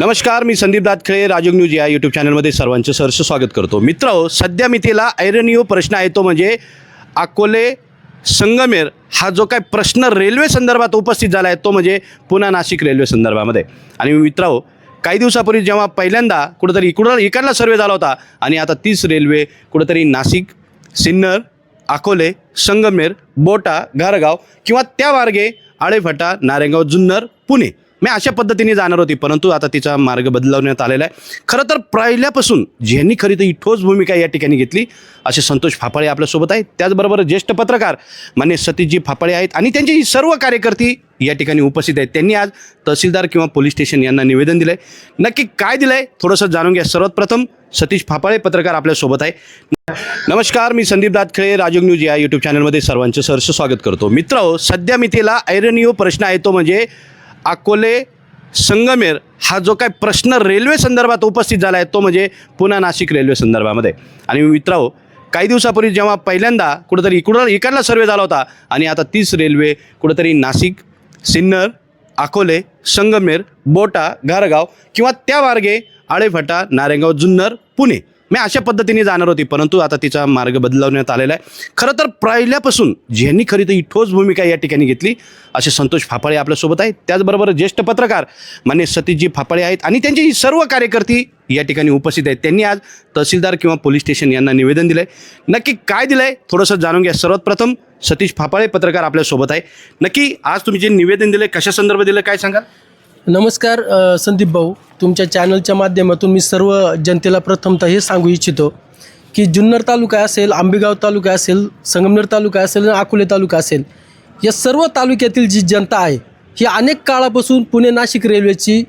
नमस्कार मी संदीप दातखळे राजग न्यूज या यूट्यूब चॅनलमध्ये सर्वांचं सहर्ष स्वागत करतो. मित्र हो, सध्या मितीला ऐरणीय प्रश्न आहे तो म्हणजे अकोले संगमेर हा जो काय प्रश्न रेल्वे संदर्भात उपस्थित झाला आहे तो म्हणजे पुन्हा नाशिक रेल्वे संदर्भामध्ये. आणि मित्रांनो हो, काही दिवसापूर्वी जेव्हा पहिल्यांदा कुठंतरी इकडं इकडला सर्वे झाला होता आणि आता तीच रेल्वे कुठंतरी नाशिक सिन्नर अकोले संगमेर बोटा घारगाव किंवा त्या मार्गे आळेफटा नारेगाव जुन्नर पुणे मी अशा पद्धतीने जाणार होती परंतु आता तिचा मार्ग बदलवण्यात आलेला आहे. खरं तर पहिल्यापासून ज्यांनी खरी तर ही ठोस भूमिका या ठिकाणी घेतली असे संतोष फापाळे आपल्यासोबत आहेत. त्याचबरोबर ज्येष्ठ पत्रकार मान्य सतीशजी फापाळे आहेत आणि त्यांची ही सर्व कार्यकर्ती या ठिकाणी उपस्थित आहेत. त्यांनी आज तहसीलदार किंवा पोलीस स्टेशन यांना निवेदन दिलं आहे नक्की काय दिलं आहे थोडंसं जाणून घ्या. सर्वात प्रथम सतीश फापाळे पत्रकार आपल्यासोबत आहे. नमस्कार मी संदीप दातखळे राजयोग न्यूज या यूट्यूब चॅनलमध्ये सर्वांचं सहर्ष स्वागत करतो. मित्र हो, सध्या मितीला ऐरणीय प्रश्न आहे तो म्हणजे अकोले संगमेर हा जो काय प्रश्न रेल्वे संदर्भात उपस्थित झाला आहे तो म्हणजे पुन्हा नाशिक रेल्वे संदर्भामध्ये. आणि मित्रांनो काही दिवसापूर्वी जेव्हा पहिल्यांदा कुठंतरी इकडं इकडला सर्वे झाला होता आणि आता तीच रेल्वे कुठंतरी नाशिक सिन्नर अकोले संगमेर बोटा घारगाव किंवा त्या मार्गे आळेफटा नारेगाव जुन्नर पुणे मी अशा पद्धतीने जाणार होती परंतु आता तिचा मार्ग बदलवण्यात आलेला आहे. खरं तर पहिल्यापासून ज्यांनी खरी तर ही ठोस भूमिका या ठिकाणी घेतली असे संतोष फाफाळे आपल्यासोबत आहेत. त्याचबरोबर ज्येष्ठ पत्रकार मान्य सतीशजी फापाळे आहेत आणि त्यांची ही सर्व कार्यकर्ती या ठिकाणी उपस्थित आहेत. त्यांनी आज तहसीलदार किंवा पोलीस स्टेशन यांना निवेदन दिलं आहे नक्की काय दिलं आहे थोडंसं जाणून घ्या. सर्वात प्रथम सतीश फाफाळे पत्रकार आपल्यासोबत आहे. नक्की आज तुम्ही जे निवेदन दिलं कशा संदर्भात दिलं काय सांगाल? नमस्कार संदीप भाऊ. तुमच्या चॅनलच्या माध्यमातून मी सर्व जनतेला प्रथमतः हे सांगू इच्छितो की जुन्नर तालुका असेल आंबेगाव तालुका असेल संगमनेर तालुका असेल आणि अकोले तालुका असेल या सर्व तालुक्यातील जी जनता आहे ही अनेक काळापासून पुणे नाशिक रेल्वेची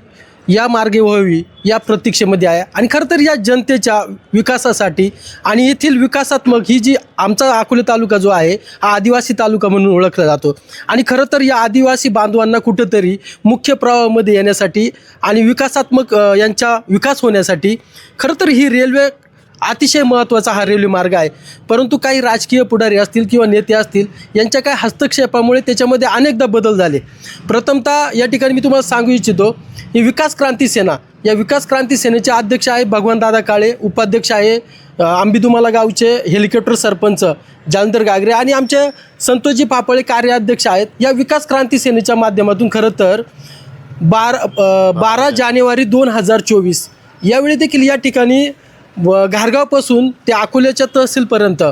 या मार्गे व्हावी या प्रतीक्षेमध्ये आहे. आणि खरं तर या जनतेच्या विकासासाठी आणि येथील विकासात्मक ही जी आमचा अकोले तालुका जो आहे हा आदिवासी तालुका म्हणून ओळखला जातो. आणि खरं तर या आदिवासी बांधवांना कुठंतरी मुख्य प्रवाहामध्ये येण्यासाठी आणि विकासात्मक यांचा विकास होण्यासाठी खरं तर ही रेल्वे अतिशय महत्त्वाचा हा रेल्वे मार्ग आहे. परंतु काही राजकीय पुढारी असतील किंवा नेते असतील यांच्या काही हस्तक्षेपामुळे त्याच्यामध्ये अनेकदा बदल झाले. प्रथमतः या ठिकाणी मी तुम्हाला सांगू इच्छितो ही विकास क्रांती सेना. या विकास क्रांती सेनेचे अध्यक्ष आहे भगवान दादा काळे उपाध्यक्ष आहे आंबीदुमाला गावचे हेलिकॉप्टर सरपंच जालंधर गागरे आणि आमचे संतोषजी पापळे कार्याध्यक्ष आहेत. या विकास क्रांती सेनेच्या माध्यमातून खरं तर बारा बारा जानेवारी दोन हजार चोवीस. यावेळी देखील या ठिकाणी व घारगावपासून ते अकोल्याच्या तहसीलपर्यंत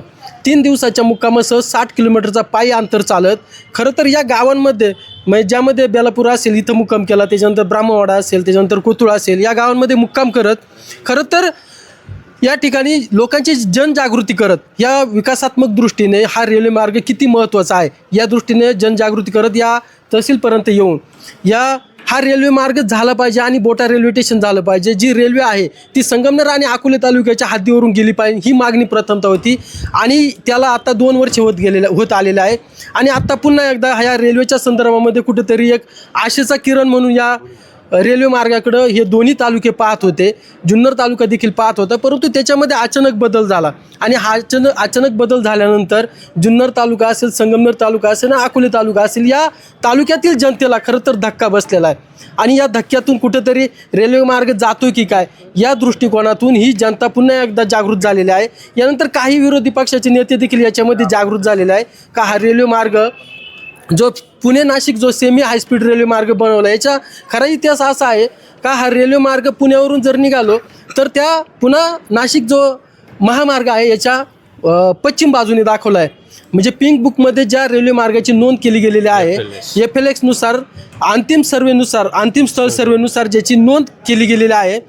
तीन दिवसाच्या मुक्कामासह साठ किलोमीटरचा पायी अंतर चालत खरं तर या गावांमध्ये म्हणजे ज्यामध्ये बेलापूर असेल इथं मुक्काम केला त्याच्यानंतर ब्राह्मवाडा असेल त्याच्यानंतर कोतुळ असेल या गावांमध्ये मुक्काम करत खरं तर या ठिकाणी लोकांची जनजागृती करत या विकासात्मक दृष्टीने हा रेल्वे मार्ग किती महत्त्वाचा आहे या दृष्टीने जनजागृती करत या तहसीलपर्यंत येऊन या हा रेल्वे मार्ग झाला पाहिजे आणि बोटा रेल्वे स्टेशन झालं पाहिजे. जी रेल्वे आहे ती संगमनेर आणि अकोले तालुक्याच्या हद्दीवरून गेली पाहिजे. ही मागणी प्रथमतः होती. आणि त्याला आता दोन वर्ष होत गेलेलं होत आलेलं आहे. आणि आता पुन्हा एकदा ह्या रेल्वेच्या संदर्भामध्ये कुठेतरी एक आशेचा किरण म्हणून या रेल्वे मार्गाकडं हे दोन्ही तालुके पाहत होते. जुन्नर तालुका देखील पाहत होता परंतु त्याच्यामध्ये अचानक बदल झाला. आणि हा अचानक अचानक बदल झाल्यानंतर जुन्नर तालुका असेल संगमनेर तालुका असेल ना अकोले तालुका असेल या तालुक्यातील जनतेला खरं तर धक्का बसलेला आहे. आणि या धक्क्यातून कुठेतरी रेल्वे मार्ग जातो की काय या दृष्टिकोनातून ही जनता पुन्हा एकदा जागृत झालेली आहे. यानंतर काही विरोधी पक्षाचे नेते देखील याच्यामध्ये जागृत झालेले आहे. का हा रेल्वे मार्ग जो पुणे नाशिक जो सेमी हायस्पीड रेल्वे मार्ग बनवला याचा खरा इतिहास असा आहे का हा रेल्वे मार्ग पुण्यावरून जर निघालो तर त्या पुन्हा नाशिक जो महामार्ग आहे याच्या पश्चिम बाजूने दाखवला आहे. म्हणजे पिंक बुकमध्ये ज्या रेल्वे मार्गाची नोंद केली गेलेली आहे एफ एल एक्सनुसार अंतिम सर्वेनुसार अंतिम स्थळ सर्वेनुसार ज्याची नोंद केली गेलेली आहे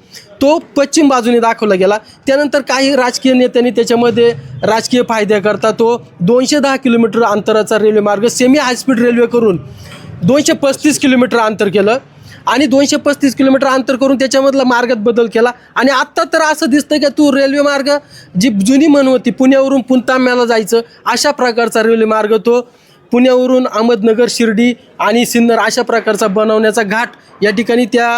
तो पश्चिम बाजूने दाखवला गेला. त्यानंतर काही राजकीय नेत्यांनी त्याच्यामध्ये राजकीय फायद्याकरता तो दोनशे दहा किलोमीटर अंतराचा रेल्वे मार्ग सेमी हायस्पीड रेल्वे करून दोनशे पस्तीस किलोमीटर अंतर केलं आणि दोनशे पस्तीस किलोमीटर अंतर करून त्याच्यामधला मार्गात बदल केला. आणि आत्ता तर असं दिसतं की तू रेल्वे मार्ग जी जुनी म्हण होती पुण्यावरून पुणतांब्याला जायचं अशा प्रकारचा रेल्वे मार्ग तो पुण्यावरून अहमदनगर शिर्डी आणि सिन्नर अशा प्रकारचा बनवण्याचा घाट या ठिकाणी त्या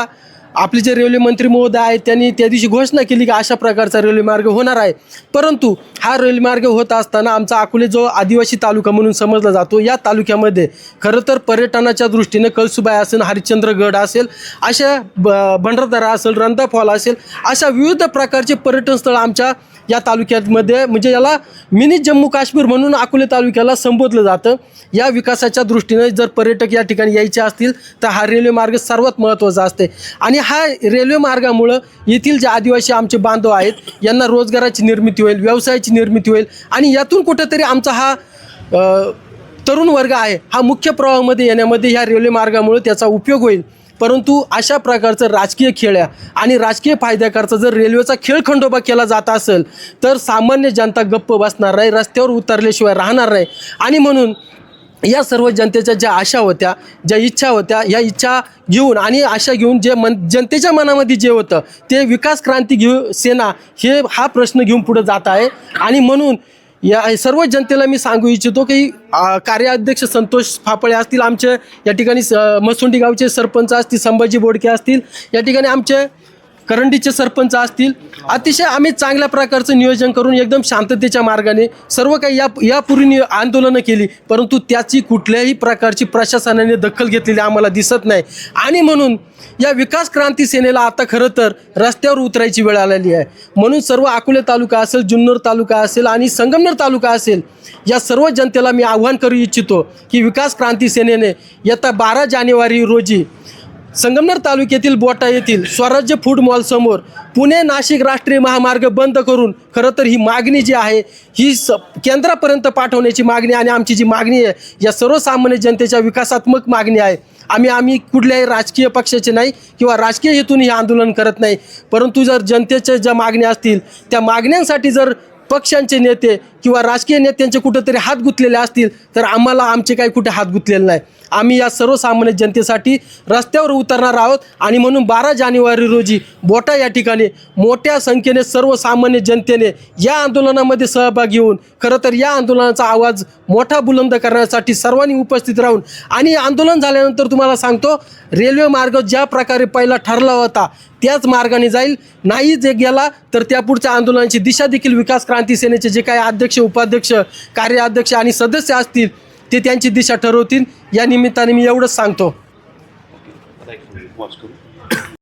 आपले जे रेल्वे मंत्री महोदय आहेत त्यांनी त्या दिवशी घोषणा केली की अशा प्रकारचा रेल्वे मार्ग होणार आहे. परंतु हा रेल्वे मार्ग होत असताना आमचा अकोले जो आदिवासी तालुका म्हणून समजला जातो या तालुक्यामध्ये खरं तर पर्यटनाच्या दृष्टीने कळसुबाई असेल हरिश्चंद्रगड असेल अशा ब भंडारदरा असेल रंधा फॉल असेल अशा विविध प्रकारचे पर्यटन स्थळ आमच्या या तालुक्यामध्ये म्हणजे याला मिनी जम्मू काश्मीर म्हणून अकोले तालुक्याला संबोधलं जातं. या विकासाच्या दृष्टीने जर पर्यटक या ठिकाणी यायचे असतील तर हा रेल्वे मार्ग सर्वात महत्त्वाचा असते. आणि हा रेल्वे मार्गामुळं येथील जे आदिवासी आमचे बांधव आहेत यांना रोजगाराची निर्मिती होईल व्यवसायाची निर्मिती होईल आणि यातून कुठंतरी आमचा हा तरुण वर्ग आहे हा मुख्य प्रवाहामध्ये येण्यामध्ये ह्या रेल्वे मार्गामुळे त्याचा उपयोग होईल. परंतु अशा प्रकारचं राजकीय खेळ्या आणि राजकीय फायद्याकरता जर रेल्वेचा खेळ खंडोबा केला जात असेल तर सामान्य जनता गप्प बसणार नाही रस्त्यावर उतरल्याशिवाय राहणार नाही. आणि म्हणून या सर्व जनतेच्या ज्या आशा होत्या ज्या इच्छा होत्या या इच्छा घेऊन आणि आशा घेऊन जे मन जनतेच्या मनामध्ये जे होतं ते विकास क्रांती घेऊ सेना हे हा प्रश्न घेऊन पुढे जात आहे. आणि म्हणून या सर्व जनतेला मी सांगू इच्छितो की कार्याध्यक्ष संतोष फापळे असतील आमचे या ठिकाणी स मसुंडी गावचे सरपंच असतील संभाजी बोडके असतील या ठिकाणी आमचे करंडीचे सरपंच असतील अतिशय आम्ही चांगल्या प्रकारचं नियोजन करून एकदम शांततेच्या मार्गाने सर्व काही या यापूर्वी आंदोलनं केली परंतु त्याची कुठल्याही प्रकारची प्रशासनाने दखल घेतलेली आम्हाला दिसत नाही. आणि म्हणून या विकास क्रांती सेनेला आता खरं तर रस्त्यावर उतरायची वेळ आलेली आहे. म्हणून सर्व अकोले तालुका असेल जुन्नर तालुका असेल आणि संगमनेर तालुका असेल या सर्व जनतेला मी आव्हान करू इच्छितो की विकास क्रांती सेनेने येत्या बारा जानेवारी रोजी संगमनेर तालुक्यातील बोटा येथील स्वराज्य फूड मॉल समोर पुणे नाशिक राष्ट्रीय महामार्ग बंद करून खरं तर ही मागणी जी आहे ही स केंद्रापर्यंत पाठवण्याची मागणी आणि आमची जी मागणी आहे या सर्वसामान्य जनतेच्या विकासात्मक मागणी आहे. आम्ही आम्ही कुठल्याही राजकीय पक्षाचे नाही किंवा राजकीय हेतून हे आंदोलन करत नाही. परंतु जर जनतेच्या ज्या मागण्या असतील त्या मागण्यांसाठी जर पक्षांचे नेते किंवा राजकीय नेत्यांचे कुठेतरी हात गुंतलेले असतील तर आम्हाला आमचे काही कुठे हात गुंतलेले नाही. आम्ही या सर्वसामान्य जनतेसाठी रस्त्यावर उतरणार आहोत आणि म्हणून बारा जानेवारी रोजी बोटा या ठिकाणी मोठ्या संख्येने सर्वसामान्य जनतेने या आंदोलनामध्ये सहभागी होऊन खरं तर या आंदोलनाचा आवाज मोठा बुलंद करण्यासाठी सर्वांनी उपस्थित राहून आणि आंदोलन झाल्यानंतर तुम्हाला सांगतो रेल्वे मार्ग ज्या प्रकारे पहिला ठरला होता त्याच मार्गाने जाईल. नाही जे गेला तर त्या पुढच्या आंदोलनाची दिशा देखील विकास क्रांती सेनेचे जे काही अध्यक्ष उपाध्यक्ष कार्याध्यक्ष आणि सदस्य असतील ते त्यांची दिशा ठरवतील. या निमित्ताने मी एवढंच सांगतो. वॉच